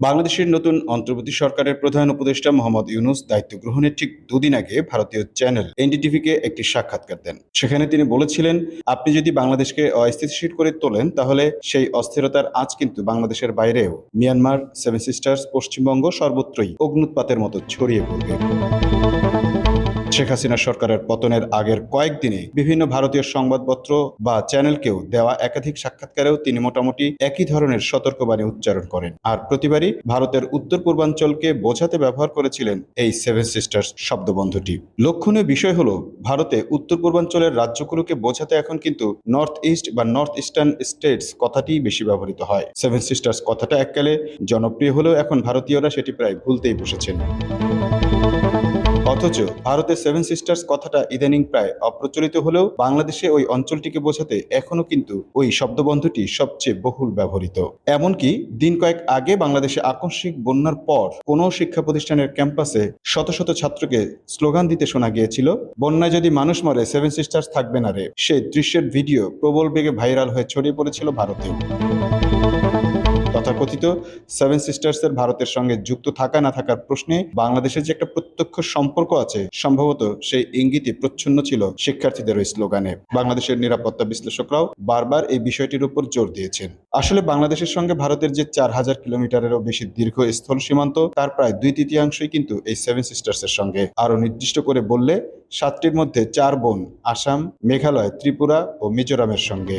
বাংলাদেশের নতুন অন্তর্বর্তী সরকারের প্রধান উপদেষ্টা মোহাম্মদ ইউনুস দায়িত্ব গ্রহণের ঠিক দুদিন আগে ভারতীয় চ্যানেল এনডিটিভিকে একটি সাক্ষাৎকার দেন। সেখানে তিনি বলেছিলেন, আপনি যদি বাংলাদেশকে অস্থিতিশীল করে তোলেন, তাহলে সেই অস্থিরতার আজ কিন্তু বাংলাদেশের বাইরেও। মিয়ানমার, সেভেন সিস্টার্স, পশ্চিমবঙ্গ সর্বত্রই অগ্নুৎপাতের মতো ছড়িয়ে পড়বে। শেখ হাসিনা সরকারের পতনের আগের কয়েকদিনে বিভিন্ন ভারতীয় সংবাদপত্র বা চ্যানেলকেও দেওয়া একাধিক সাক্ষাৎকারেও তিনি মোটামুটি একই ধরনের সতর্কবাণী উচ্চারণ করেন। আর প্রতিবারই ভারতের উত্তর পূর্বাঞ্চলকে বোঝাতে ব্যবহার করেছিলেন এই সেভেন সিস্টার্স শব্দবন্ধটি। লক্ষণীয় বিষয় হলো, ভারতে উত্তর পূর্বাঞ্চলের রাজ্যগুলোকে বোঝাতে এখন কিন্তু নর্থ ইস্ট বা নর্থ ইস্টার্ন স্টেটস কথাটিই বেশি ব্যবহৃত হয়। সেভেন সিস্টার্স কথাটা এককালে জনপ্রিয় হলেও এখন ভারতীয়রা সেটি প্রায় ভুলতেই বসেছেন। অথচ ভারতের সেভেন সিস্টার্স কথাটা ইদানিং প্রায় অপ্রচলিত হলেও বাংলাদেশে ওই অঞ্চলটিকে বোঝাতে এখনও কিন্তু ওই শব্দবন্ধটি সবচেয়ে বহুল ব্যবহৃত। এমনকি দিন কয়েক আগে বাংলাদেশে আকস্মিক বন্যার পর কোনো শিক্ষা প্রতিষ্ঠানের ক্যাম্পাসে শত শত ছাত্রকে স্লোগান দিতে শোনা গিয়েছিল, বন্যায় যদি মানুষ মরে সেভেন সিস্টার্স থাকবে না রে। সেই দৃশ্যের ভিডিও প্রবল বেগে ভাইরাল হয়ে ছড়িয়ে পড়েছিল ভারতেও তথাকথিত সেভেন সিস্টার্সের ভারতের সঙ্গে যুক্ত থাকা না থাকার প্রশ্নে বাংলাদেশের যে একটা প্রত্যক্ষ সম্পর্ক আছে, সম্ভবত সেই ইঙ্গিতই প্রচ্ছন্ন ছিল শিক্ষার্থীদের ওই স্লোগানে। বাংলাদেশের নিরাপত্তা বিশ্লেষকরাও বারবার এই বিষয়টির উপর জোর দিয়েছেন। আসলে বাংলাদেশের সঙ্গে ভারতের যে চার হাজার কিলোমিটারেরও বেশি দীর্ঘ স্থল সীমান্ত, তার প্রায় দুই তৃতীয়াংশই কিন্তু এই সেভেন সিস্টার্সের সঙ্গে। আরও নির্দিষ্ট করে বললে, সাতটির মধ্যে চার বোন, আসাম, মেঘালয়, ত্রিপুরা ও মিজোরামের সঙ্গে।